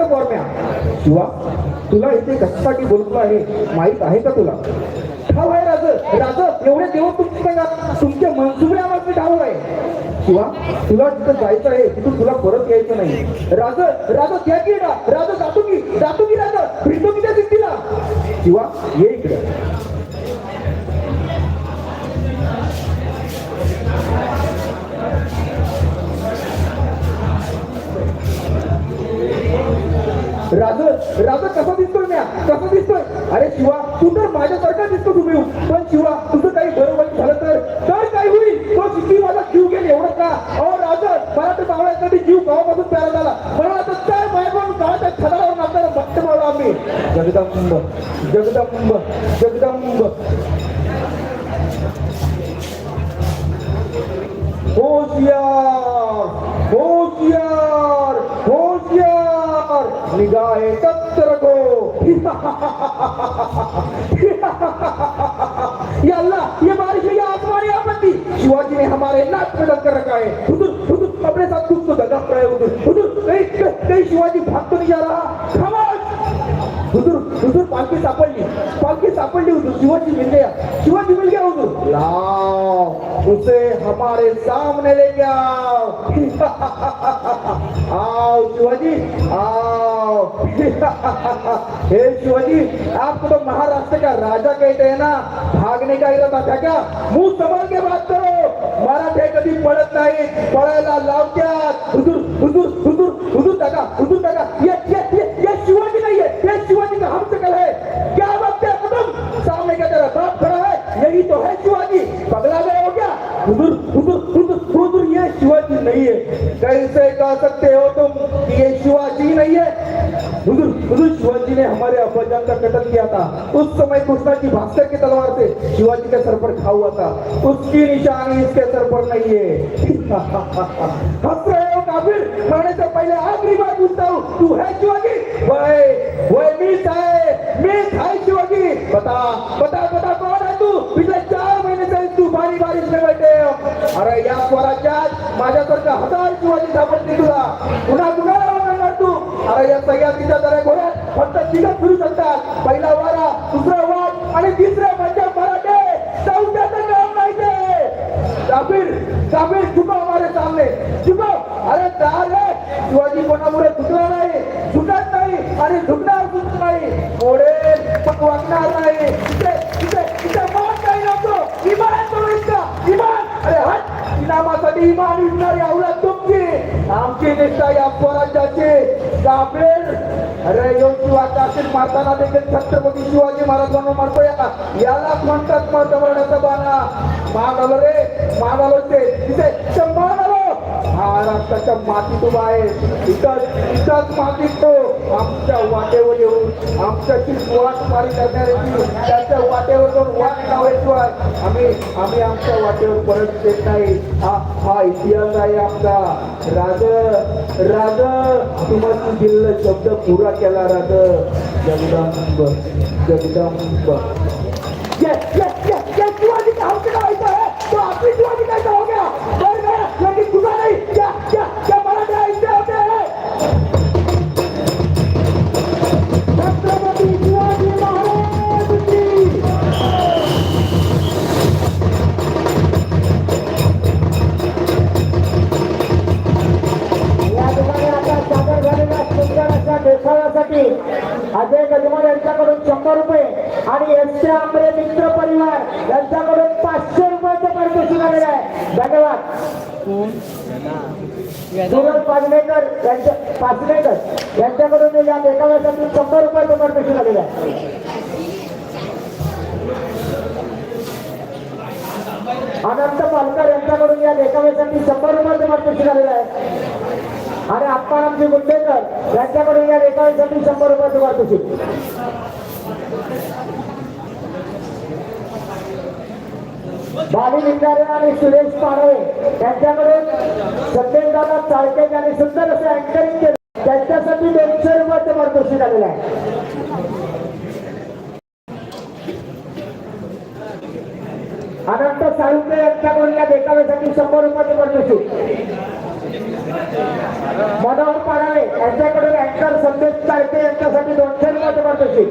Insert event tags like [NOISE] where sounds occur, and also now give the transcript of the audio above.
करायचं बॉर्म्या शिवा तुला इथे कशासाठी बोलतो आहे? माहीत आहे का तुला? ठाव आहे राज. राज एवढे देव तुमच्या तुमचे मनसुबे आम्हाला ठाव आहे. शिवा तुला जिथं जायचं आहे तिथून तुला परत यायचं नाही. राज राज त्या की ना राज जातो की. जातो की राज. फिरतो की त्या सिद्धीला शिवा ये इकडे. राज राज कसा दिसतोय म्या? कसा दिसतोय? अरे शिवा तू तर माझ्यासारखा दिसतो तुम्ही. पण शिवा तुझं काही बरोबर झालं तर? तर काय होईल? तो शिकी माझा जीव गेली एवढं का? अहो राज मला तर पावळ्यासाठी जीव गावापासून प्यारा झाला. मला आता काय बायकोन गावाच्या छतावर नाचताना भक्त मावला आम्ही. जगदंब जगदंब जगदंब होशियार होशियार होशियार निगाहे तख्त रखो या अल्लाह, ये बारिश या आसमानी आपत्ति। शिवाजी ने हमारे नाक में डंकर रखा है हुजूर हुजूर, अपने साथ कुछ तो दगा पड़ा है हुजूर। हुजूर, कहीं कहीं शिवाजी भाग तो नहीं जा रहा। खामोश। हुजूर हुजूर पालखी सापडली पालखी सापडली हुजूर, शिवाजी मिल गया। शिवाजी मिल गया, हुजूर। लाओ, उसे हमारे सामने ले आओ। [LAUGHS] आओ शिवाजी, आओ। हे शिवाजी आप तो महाराष्ट्र का राजा कहते हैं ना भागने का इरादा था क्या? मुंह संभाल के बात करो। मराठे कधी पडत नाही पळायला लावत्यात। हुजूर हुजूर हुजूर हुजूर टाका हुजूर टाका ये ये हुजूर हुजूर ये शिवाजी नहीं है। कैसे कह सकते हो तुम कि ये शिवाजी नहीं है? हुजूर हुजूर, शिवाजी ने हमारे अब्बाजान का कत्ल किया था। उस समय कृष्णा की भास्कर की तलवार से शिवाजी के सर पर खा हुआ था। उसकी निशानी इसके सर पर नहीं है। [LAUGHS] हंस रहे हो काफिर। मरने से पहले आखिरी बार पूछता हूँ, तू है शिवाजी? अरे या स्वराज्यात माझ्यासारखा हजार शिवाजी सापडते तुला. पुन्हा कुणाला ओळखणार तू. अरे या सह्याद्रीच्या दऱ्या घोड्यात फक्त तिघच फिरू शकतात. पहिला वारा दुसरा वाट आणि तिसरा म्हणजे मराठे. चौथ्याचं नाव नाही ते काफिर काफिर झुको हमारे सामने. झुको. अरे चाल रे. शिवाजी कोणामुळे झुकला नाही झुकत नाही आणि झुकणार सुद्धा नाही थोडे पण वागणार नाही इथे इथे इथे मान काही नव्हतो इमान करू इतका इमान अरे हट इनामासाठी इमान विकणारी अवलाद तुमची. आमची निष्ठा या स्वराज्याची काफिर अरे यो शिवा मारताना देखील छत्रपती शिवाजी महाराजांना मारतो या याला. म्हणतात मर्दवरणाचा बाणा मान आलो रे मान आलो ते. तिथे तिथे महाराष्ट्राच्या मातीत उभा आहे. इथं इथंच मातीत तो आमच्या वाटेवर येऊन आमच्याची वाट मारी करणाऱ्याची त्याच्या वाटेवर जाऊन वाट लावायशिवाय आम्ही आम्ही आमच्या वाटेवर परत येत नाही. हा हा इतिहास आहे आमचा. राज राज. तुम्हाला दिलेला शब्द पुरा केला राज. जगदंब जगदंब. अजय गजमल यांच्याकडून शंभर रुपये आणि एस के आंबरे मित्र परिवार यांच्याकडून पाचशे रुपयाचं पारितोषिक आलेलं आहे. धन्यवाद. सूरज पाजणेकर यांच्या पाचनेकर यांच्याकडून या देखाव्यासाठी शंभर रुपयाचं पारितोषिक आलेलं आहे. अनंत पालकर यांच्याकडून या देखाव्यासाठी शंभर रुपयाचं पारितोषिक आलेलं आहे. आणि आत्मारामजी गुंडेकर यांच्याकडून या देखाव्यासाठी शंभर रुपयाचं वाटू बाली निंगारे आणि सुरेश पाडवे यांच्याकडून सत्तेज दादा चाळके यांनी सुंदर असे अँकरिंग केलं. त्यांच्यासाठी दोनशे रुपयाचं मार्गदर्शन आलेलं आहे. अनंत साहित्य यांच्याकडून या देखाव्यासाठी शंभर रुपयाचं मार्गदर्शन একটা একটা সাথে অর্থের মতো করতেছি